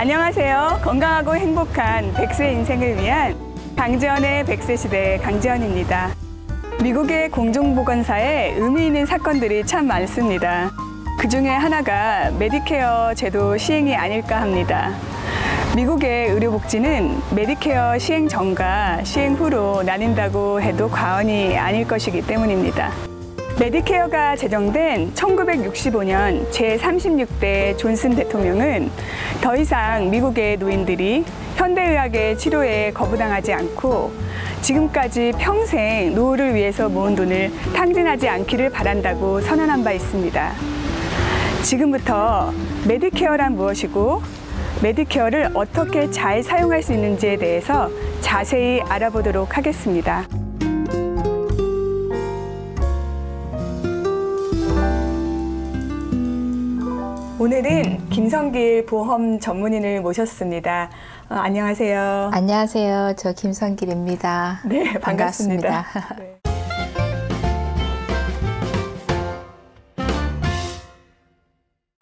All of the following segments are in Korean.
안녕하세요. 건강하고 행복한 백세 인생을 위한 강지연의 백세 시대 강지연입니다. 미국의 공중보건사에 의미 있는 사건들이 참 많습니다. 그 중에 하나가 메디케어 제도 시행이 아닐까 합니다. 미국의 의료복지는 메디케어 시행 전과 시행 후로 나뉜다고 해도 과언이 아닐 것이기 때문입니다. 메디케어가 제정된 1965년 제36대 존슨 대통령은 더 이상 미국의 노인들이 현대의학의 치료에 거부당하지 않고 지금까지 평생 노후를 위해서 모은 돈을 탕진하지 않기를 바란다고 선언한 바 있습니다. 지금부터 메디케어란 무엇이고 메디케어를 어떻게 잘 사용할 수 있는지에 대해서 자세히 알아보도록 하겠습니다. 오늘은 김성길 보험 전문인을 모셨습니다. 어, 안녕하세요. 안녕하세요. 저 김성길입니다. 네, 반갑습니다. 반갑습니다. 네.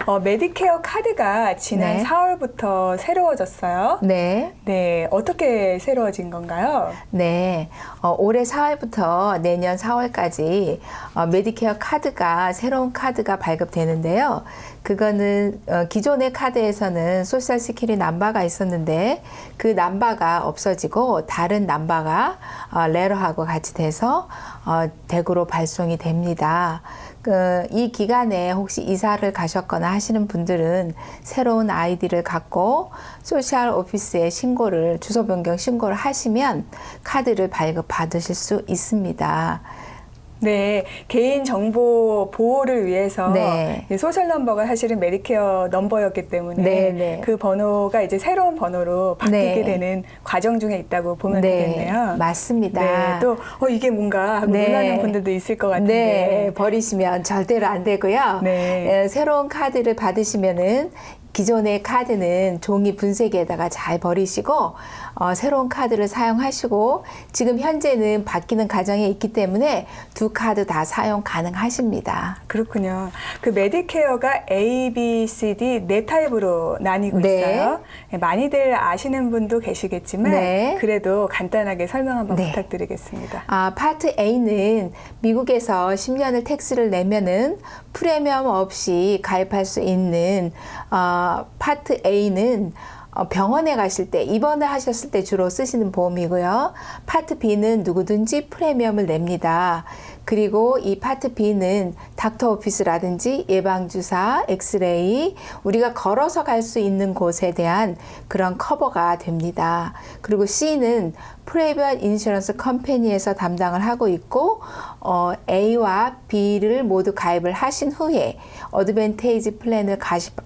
어, 메디케어 카드가 지난 네. 4월부터 새로워졌어요. 네, 네, 어떻게 새로워진 건가요? 네. 어, 올해 4월부터 내년 4월까지 어, 메디케어 카드가 새로운 카드가 발급되는데요. 그거는 어, 기존의 카드에서는 소셜 시큐리 남바가 있었는데 그 남바가 없어지고 다른 남바가 어, 레러하고 같이 돼서 어, 댁으로 발송이 됩니다. 그, 이 기간에 혹시 이사를 가셨거나 하시는 분들은 새로운 아이디를 갖고 소셜 오피스에 신고를 주소 변경 신고를 하시면 카드를 발급 받으실 수 있습니다. 네, 개인 정보 보호를 위해서 네. 이 소셜 넘버가 사실은 메디케어 넘버였기 때문에 네, 네. 그 번호가 이제 새로운 번호로 바뀌게 네. 되는 과정 중에 있다고 보면 되겠네요. 맞습니다. 네, 또 어, 이게 뭔가 하고 네. 놀라는 분들도 있을 것 같은데. 네, 버리시면 절대로 안 되고요. 네. 에, 새로운 카드를 받으시면은 기존의 카드는 종이 분쇄기에다가 잘 버리시고 어, 새로운 카드를 사용하시고 지금 현재는 바뀌는 과정에 있기 때문에 두 카드 다 사용 가능하십니다. 그렇군요. 그 메디케어가 A, B, C, D 네 타입으로 나뉘고 네. 있어요. 네, 많이들 아시는 분도 계시겠지만 네. 그래도 간단하게 설명 한번 네. 부탁드리겠습니다. 아, 파트 A는 미국에서 10년을 텍스를 내면은 프리미엄 없이 가입할 수 있는 어, 파트 A는 어, 병원에 가실 때 입원을 하셨을 때 주로 쓰시는 보험이고요. 파트 B는 누구든지 프리미엄을 냅니다. 그리고 이 파트 B는 닥터 오피스라든지 예방주사, 엑스레이, 우리가 걸어서 갈 수 있는 곳에 대한 그런 커버가 됩니다. 그리고 C는 프레이빗 인슈런스 컴퍼니에서 담당을 하고 있고 어, A와 B를 모두 가입을 하신 후에 어드밴테이지 플랜을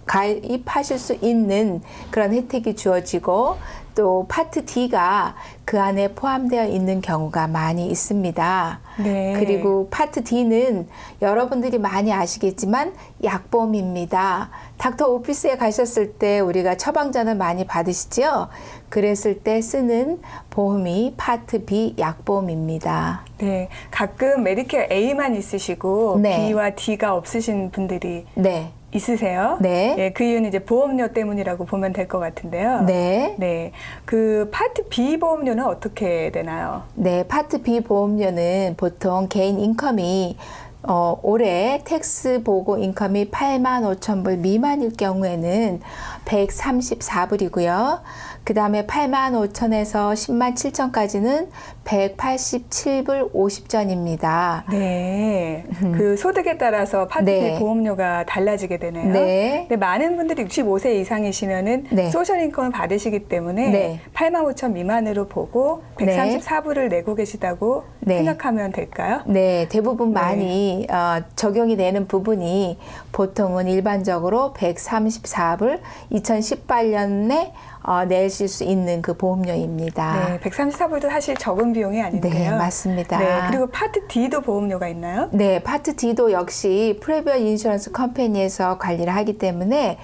가입하실 수 있는 그런 혜택이 주어지고 또 파트 D가 그 안에 포함되어 있는 경우가 많이 있습니다. 네. 그리고 파트 D는 여러분들이 많이 아시겠지만 약보험입니다. 닥터 오피스에 가셨을 때 우리가 처방전을 많이 받으시죠? 그랬을 때 쓰는 보험이 파트 B 약보험입니다. 네, 가끔 메디케어 A만 있으시고 네. B와 D가 없으신 분들이 네. 있으세요. 네. 예, 그 이유는 이제 보험료 때문이라고 보면 될 것 같은데요. 네. 네, 그 파트 B 보험료는 어떻게 되나요? 네, 파트 B 보험료는 보통 개인 인컴이 어, 올해 텍스 보고 인컴이 8만 5천 불 미만일 경우에는 134불이고요. 그 다음에 8만 5천에서 10만 7천까지는 187불 50전입니다. 네, 그 소득에 따라서 파트 네. 보험료가 달라지게 되네요. 네. 근데 많은 분들이 65세 이상이시면은 네. 소셜 인컴을 받으시기 때문에 네. 8만 5천 미만으로 보고 네. 134불을 내고 계시다고 네. 생각하면 될까요? 네, 대부분 많이 어, 적용이 되는 부분이 보통은 일반적으로 134불 2018년에 어, 내실 수 있는 그 보험료입니다. 네, 134불도 사실 적은 비용이 아닌데요. 네, 맞습니다. 네, 그리고 파트 D도 보험료가 있나요? 네, 파트 D도 역시 프레비어 인슈런스 컴퍼니에서 관리를 하기 때문에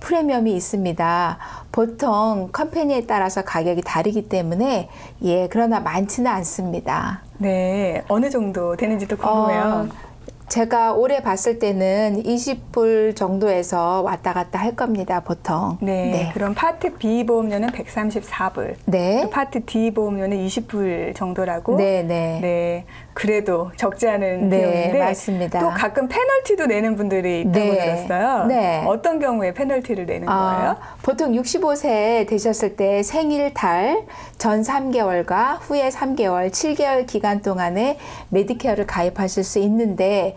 프리미엄이 있습니다. 보통 컴퍼니에 따라서 가격이 다르기 때문에 예, 그러나 많지는 않습니다. 네, 어느 정도 되는지도 궁금해요. 어, 제가 올해 봤을 때는 20불 정도에서 왔다 갔다 할 겁니다, 보통. 네, 네. 그럼 파트 B 보험료는 134불. 네. 또 파트 D 보험료는 20불 정도라고. 네, 네. 네, 그래도 적지 않은 네, 비용인데 맞습니다. 또 가끔 페널티도 내는 분들이 있다고 네. 들었어요. 네. 어떤 경우에 페널티를 내는 거예요? 어, 보통 65세 되셨을 때 생일 달 전 3개월과 후에 3개월, 7개월 기간 동안에 메디케어를 가입하실 수 있는데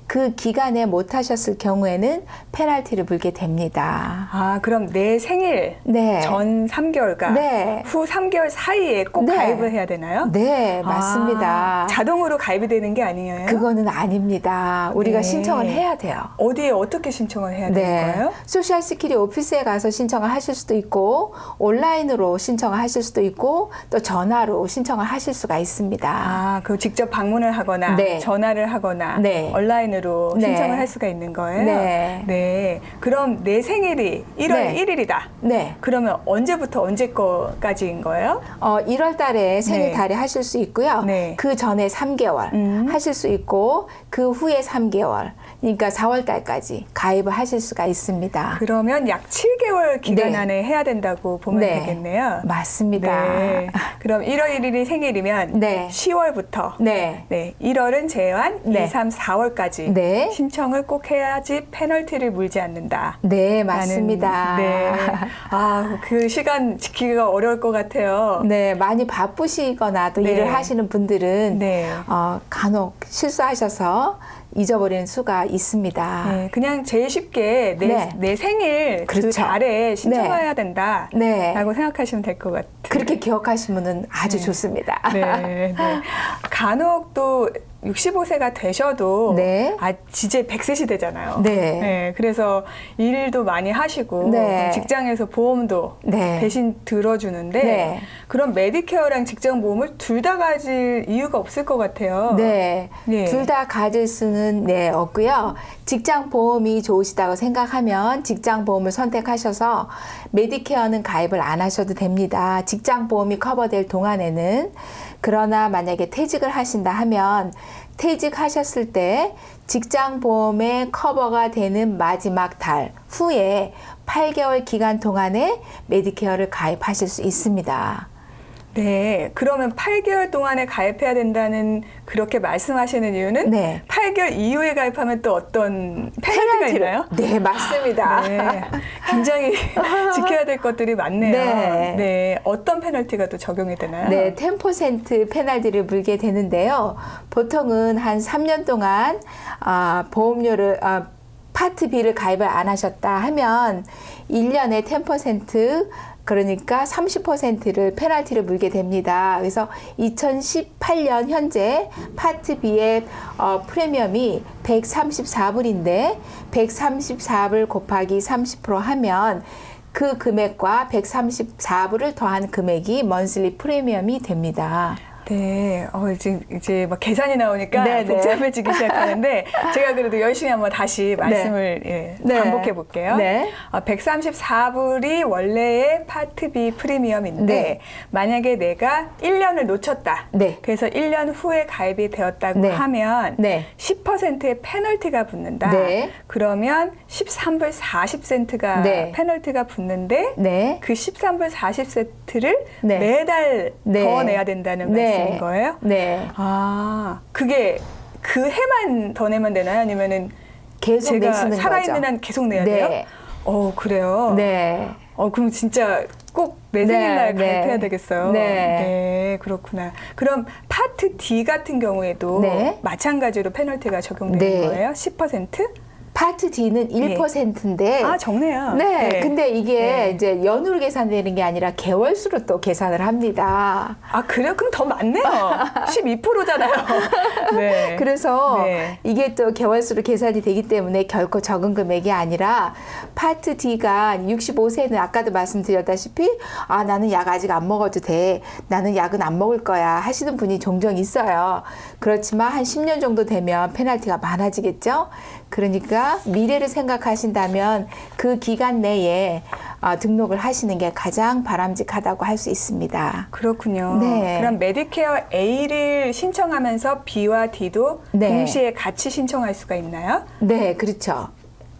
그 기간에 못 하셨을 경우에는 페널티를 물게 됩니다. 아, 그럼 내 생일 네. 전 3개월과 네. 후 3개월 사이에 꼭 네. 가입을 해야 되나요? 네, 맞습니다. 아, 자동으로 가입이 되는 게 아니에요? 그거는 아닙니다. 우리가 네. 신청을 해야 돼요. 어디에 어떻게 신청을 해야 되는 거예요? 소셜 시큐리티 오피스에 가서 신청을 하실 수도 있고 온라인으로 신청을 하실 수도 있고 또 전화로 신청을 하실 수가 있습니다. 아, 그 직접 방문을 하거나 네. 전화를 하거나 네. 온라인으로 네. 신청을 할 수가 있는 거예요? 네. 네. 그럼 내 생일이 1월 네. 1일이다. 네. 그러면 언제부터 언제 거까지인 거예요? 어, 1월 달에 생일 네. 달에 하실 수 있고요. 네. 그 전에 3개월 음. 하실 수 있고 그 후에 3개월 그러니까 4월 달까지 가입을 하실 수가 있습니다. 그러면 약 7개월 기간 네. 안에 해야 된다고 보면 네. 되겠네요. 맞습니다. 네. 그럼 1월 1일이 생일이면 네. 10월부터 네. 네, 1월은 제한, 네. 2, 3, 4월까지 네. 신청을 꼭 해야지 페널티를 물지 않는다. 네, 맞습니다. 네. 아, 그 시간 지키기가 어려울 것 같아요. 네, 많이 바쁘시거나 또 네. 일을 하시는 분들은 네. 어, 간혹 실수하셔서 잊어버리는 수가 있습니다. 네, 그냥 제일 쉽게 내, 네. 내 생일 그 그렇죠. 달에 신청해야 된다. 네. 라고 생각하시면 될 것 같아요. 그렇게 기억하시면 아주 좋습니다. 네, 네. 간혹 또 65세가 되셔도 네. 아 이제 100세 시대잖아요. 네. 그래서 일도 많이 하시고 네. 직장에서 보험도 네. 대신 들어주는데 네. 그럼 메디케어랑 직장 보험을 둘 다 가질 이유가 없을 것 같아요. 네. 네. 둘 다 가질 수는 네, 없고요. 직장 보험이 좋으시다고 생각하면 직장 보험을 선택하셔서 메디케어는 가입을 안 하셔도 됩니다. 직장 보험이 커버될 동안에는 그러나 만약에 퇴직을 하신다 하면 퇴직하셨을 때 직장 보험에 커버가 되는 마지막 달 후에 8개월 기간 동안에 메디케어를 가입하실 수 있습니다. 네, 그러면 8개월 동안에 가입해야 된다는 그렇게 말씀하시는 이유는 네. 8개월 이후에 가입하면 또 어떤 페널티가 있나요? 네, 맞습니다. 네, 굉장히 지켜야 될 것들이 많네요. 네. 네, 어떤 페널티가 또 적용이 되나요? 네, 10% 페널티를 물게 되는데요. 보통은 한 3년 동안 아, 보험료를 아, 파트 B를 가입을 안 하셨다 하면 1년에 10% 그러니까 30%를 페널티를 물게 됩니다. 그래서 2018년 현재 파트 B의 어, 프리미엄이 134불인데 134불 곱하기 30% 하면 그 금액과 134불을 더한 금액이 먼슬리 프리미엄이 됩니다. 네, 어, 이제, 이제 막 계산이 나오니까 네, 네. 복잡해지기 시작하는데 제가 그래도 열심히 한번 다시 말씀을 예, 네. 반복해 볼게요. 네. 어, 134불이 원래의 파트 B 프리미엄인데 네. 만약에 내가 1년을 놓쳤다. 네. 그래서 1년 후에 가입이 되었다고 네. 하면 네. 10%의 페널티가 붙는다. 네. 그러면 13불 40센트가 네. 페널티가 붙는데 네. 그 13불 40센트를 네. 매달 네. 더 내야 된다는 네. 말씀 인 거예요? 네. 아, 그게 그 해만 더 내면 되나요? 아니면은 계속 제가 내시는 살아있는 거죠. 한 계속 내야 네. 돼요? 어, 그래요? 네. 어, 그럼 진짜 꼭내 네, 생일날 네. 가입해야 되겠어요. 네. 네, 그렇구나. 그럼 파트 D 같은 경우에도 네. 마찬가지로 페널티가 적용되는 네. 거예요? 10%? 파트 D는 1%인데 아, 적네요. 네, 근데 이게 네. 이제 연으로 계산되는 게 아니라 개월수로 또 계산을 합니다. 아, 그래요? 그럼 더 많네요. 12%잖아요. 네. 그래서 네. 이게 또 개월수로 계산이 되기 때문에 결코 적은 금액이 아니라 파트 D가 65세는 아까도 말씀드렸다시피 아 나는 약 아직 안 먹어도 돼 나는 약은 안 먹을 거야 하시는 분이 종종 있어요 그렇지만 한 10년 정도 되면 페널티가 많아지겠죠 그러니까 미래를 생각하신다면 그 기간 내에 어, 등록을 하시는 게 가장 바람직하다고 할 수 있습니다. 그렇군요. 네. 그럼 메디케어 A를 신청하면서 B와 D도 네. 동시에 같이 신청할 수가 있나요? 네, 그렇죠.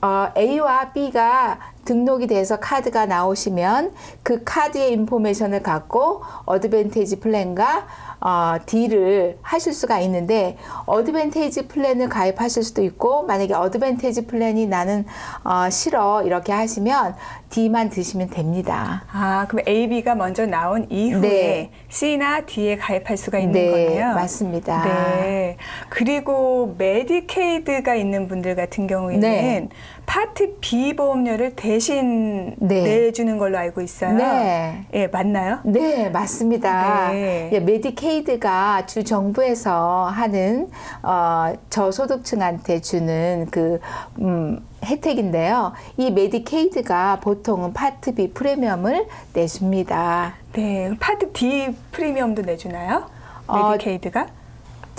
어, A와 B가 등록이 돼서 카드가 나오시면 그 카드의 인포메이션을 갖고 어드밴테이지 플랜과 어, D를 하실 수가 있는데 어드밴테이지 플랜을 가입하실 수도 있고 만약에 어드밴테이지 플랜이 나는 어, 싫어 이렇게 하시면 D만 드시면 됩니다. 아, 그럼 A, B가 먼저 나온 이후에 네. C나 D에 가입할 수가 있는 네, 거네요. 맞습니다. 네. 그리고 메디케이드가 있는 분들 같은 경우에는 네. 파트 B 보험료를 대신 네. 내주는 걸로 알고 있어요. 네. 예, 맞나요? 네, 맞습니다. 네. 예, 메디케이드가 주 정부에서 하는 어, 저소득층한테 주는 그 음, 혜택인데요. 이 메디케이드가 보통은 파트 B 프리미엄을 내줍니다. 네. 파트 D 프리미엄도 내주나요? 어, 메디케이드가?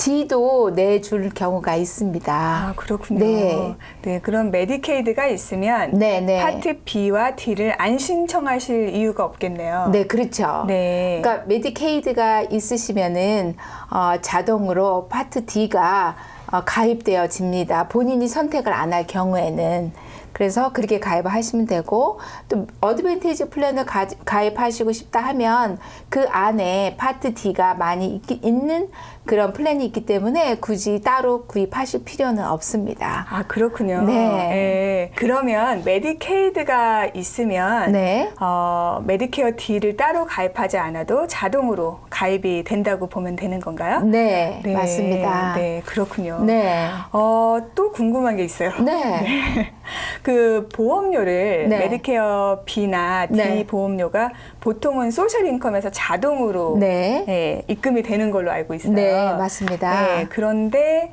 D도 내줄 경우가 있습니다. 아, 그렇군요. 네. 네, 그럼 메디케이드가 있으면 네, 네. 파트 B와 D를 안 신청하실 이유가 없겠네요. 네, 그렇죠. 네. 그러니까 메디케이드가 있으시면은 어, 자동으로 파트 D가 어, 가입되어집니다. 본인이 선택을 안 할 경우에는. 그래서 그렇게 가입하시면 되고 또 어드밴티지 플랜을 가, 가입하시고 싶다 하면 그 안에 파트 D가 많이 있, 있는 그런 플랜이 있기 때문에 굳이 따로 구입하실 필요는 없습니다. 아, 그렇군요. 네. 예. 그러면 메디케이드가 있으면 네. 어, 메디케어 D를 따로 가입하지 않아도 자동으로 가입이 된다고 보면 되는 건가요? 네, 맞습니다. 네, 그렇군요. 네. 어, 또 궁금한 게 있어요. 네. 그 보험료를 네. 메디케어 B나 D 네. 보험료가 보통은 소셜 인컴에서 자동으로 네. 예, 입금이 되는 걸로 알고 있어요. 네, 맞습니다. 네, 그런데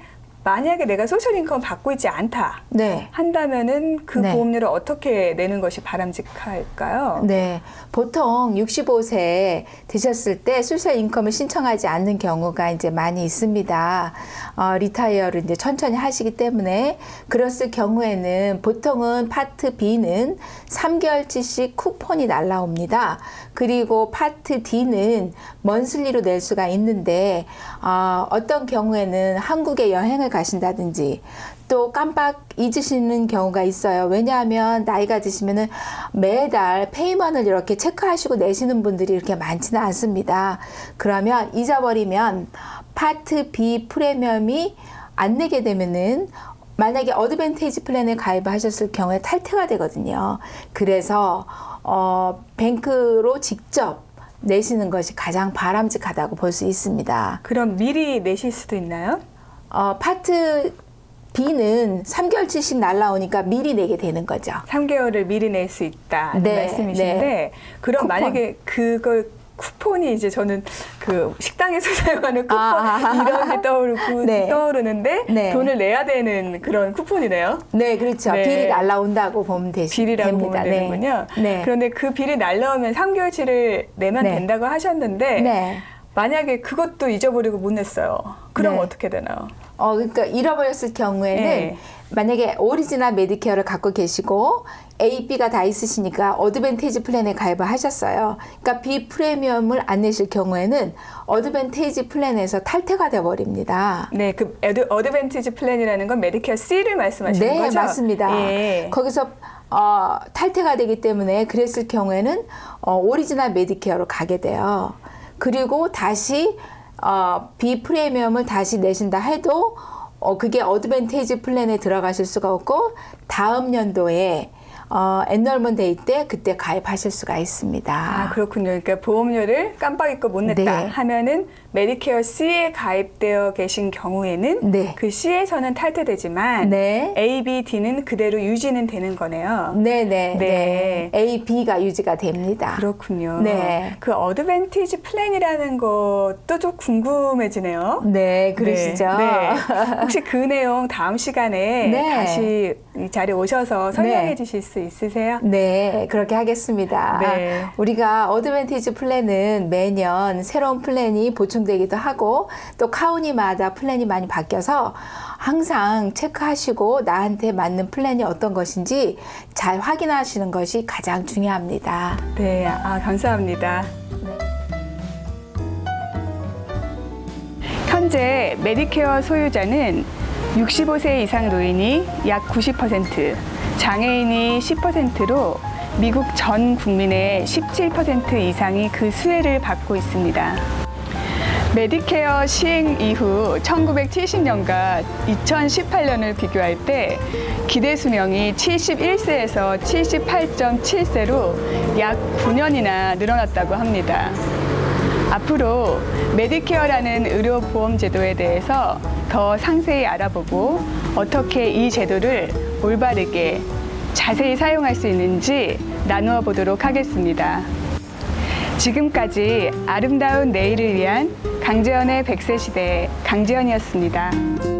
만약에 내가 소셜 인컴 받고 있지 않다 네. 한다면은 그 네. 보험료를 어떻게 내는 것이 바람직할까요? 네. 보통 65세 되셨을 때 소셜 인컴을 신청하지 않는 경우가 이제 많이 있습니다. 어, 리타이어를 이제 천천히 하시기 때문에 그랬을 경우에는 보통은 파트 B는 3개월치씩 쿠폰이 날라옵니다. 그리고 파트 D는 먼슬리로 낼 수가 있는데 어, 어떤 경우에는 한국에 여행을 가신다든지 또 깜빡 잊으시는 경우가 있어요. 왜냐하면 나이가 드시면은 매달 페이먼을 이렇게 체크하시고 내시는 분들이 이렇게 많지는 않습니다. 그러면 잊어버리면 파트 B 프리미엄이 안 내게 되면은 만약에 어드밴테이지 플랜에 가입하셨을 경우에 탈퇴가 되거든요. 그래서 어, 뱅크로 직접 내시는 것이 가장 바람직하다고 볼 수 있습니다. 그럼 미리 내실 수도 있나요? 어, 파트 B는 3개월치씩 날라오니까 미리 내게 되는 거죠. 3개월을 미리 낼 수 있다 네, 말씀이신데 네. 그럼 쿠폰. 만약에 그걸 쿠폰이 이제 저는 그 식당에서 사용하는 쿠폰 아. 이런 게 떠오르고 네. 떠오르는데 네. 돈을 내야 되는 그런 쿠폰이네요. 네, 그렇죠. 네. 비리 날라온다고 보면 되시, 비리라고 됩니다. 보면 되는군요. 네. 그런데 그 비리 날라오면 3개월치를 내면 네. 된다고 하셨는데 네. 만약에 그것도 잊어버리고 못 냈어요. 그럼 네. 어떻게 되나요? 어, 그러니까 잃어버렸을 경우에는 네. 만약에 오리지널 메디케어를 갖고 계시고 A, B가 다 있으시니까 어드밴테이지 플랜에 가입을 하셨어요. 그러니까 B 프리미엄을 안 내실 경우에는 어드밴테이지 플랜에서 탈퇴가 돼 버립니다. 네, 그 에드, 어드밴티지 플랜이라는 건 메디케어 C를 말씀하시는 네, 거죠? 맞습니다. 예. 거기서 어, 탈퇴가 되기 때문에 그랬을 경우에는 어, 오리지널 메디케어로 가게 돼요. 그리고 다시 어, B 프리미엄을 다시 내신다 해도 어, 그게 어드밴테이지 플랜에 들어가실 수가 없고 다음 연도에 어, 애널먼 데이 때 그때 가입하실 수가 있습니다. 아, 그렇군요. 그러니까 보험료를 깜빡 잊고 못 냈다 네. 하면은 메디케어 C에 가입되어 계신 경우에는 네. 그 C에서는 탈퇴되지만 네. A, B, D는 그대로 유지는 되는 거네요. 네네. 네. 네. A, B가 유지가 됩니다. 그렇군요. 네. 그 어드밴티지 플랜이라는 것도 좀 궁금해지네요. 네, 그러시죠. 네, 네. 혹시 그 내용 다음 시간에 네. 다시 이 자리에 오셔서 설명해 네. 주실 수수 있으세요? 네, 그렇게 하겠습니다. 네. 우리가 어드밴티지 플랜은 매년 새로운 플랜이 보충되기도 하고 또 카운티마다 플랜이 많이 바뀌어서 항상 체크하시고 나한테 맞는 플랜이 어떤 것인지 잘 확인하시는 것이 가장 중요합니다. 네, 아, 감사합니다. 현재 메디케어 소유자는 65세 이상 노인이 약 90%, 장애인이 10%로 미국 전 국민의 17% 이상이 그 수혜를 받고 있습니다. 메디케어 시행 이후 1970년과 2018년을 비교할 때 기대 수명이 71세에서 78.7세로 약 9년이나 늘어났다고 합니다. 앞으로 메디케어라는 의료보험 제도에 대해서 더 상세히 알아보고 어떻게 이 제도를 올바르게 자세히 사용할 수 있는지 나누어 보도록 하겠습니다. 지금까지 아름다운 내일을 위한 강재현의 백세 시대 강재현이었습니다.